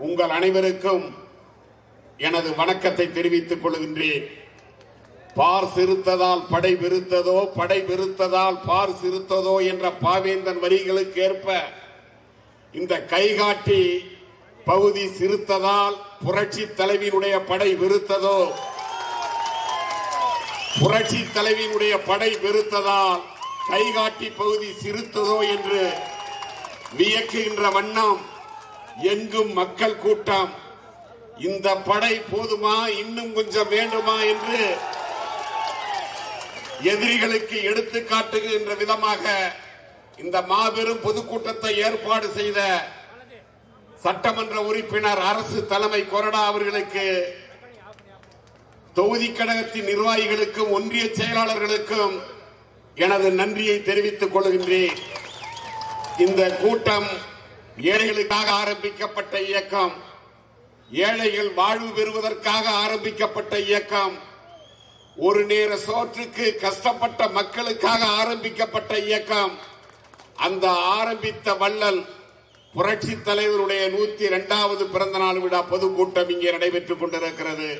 உங்கள் அனைவருக்கும் எனது வணக்கத்தை தெரிவித்துக் கொள்கின்றேன். பார் சிறுத்ததால் படை விருத்ததோ படை விருத்ததால் பார் சிறுத்ததோ என்ற பாவேந்தன் வரிகளுக்கு ஏற்ப இந்த கைகாட்டி பகுதி சிறுத்ததால் புரட்சி தலைவியினுடைய படை விருத்ததோ புரட்சி தலைவியினுடைய படை வெறுத்ததால் கைகாட்டி பகுதி சிறுத்ததோ என்று வியக்குகின்ற வண்ணம் எங்கும் மக்கள் கூட்டம். இந்த படை போதுமா? இன்னும் கொஞ்சம் வேண்டுமா என்று எதிரிகளுக்கு எடுத்து காட்டுகின்ற விதமாக இந்த மாபெரும் பொதுக்கூட்டத்தை ஏற்பாடு செய்த சட்டமன்ற உறுப்பினர் அரசு தலைமை கொறடா அவர்களுக்கு தொகுதி கழகத்தின் நிர்வாகிகளுக்கும் ஒன்றிய செயலாளர்களுக்கும் எனது நன்றியை தெரிவித்துக் கொள்கின்றேன். இந்த கூட்டம் ஏழைகளுக்காக ஆரம்பிக்கப்பட்ட இயக்கம் ஏழைகள் வாழ்வு பெறுவதற்காக ஆரம்பிக்கப்பட்ட இயக்கம் ஒரு நேர சோற்றுக்கு கஷ்டப்பட்ட மக்களுக்காக ஆரம்பிக்கப்பட்ட இயக்கம் அந்த ஆரம்பித்த வள்ளல் புரட்சி தலைவருடைய நூத்தி இரண்டாவது பிறந்த நாள் விழா பொதுக்கூட்டம் இங்கே நடைபெற்றுக் கொண்டிருக்கிறது.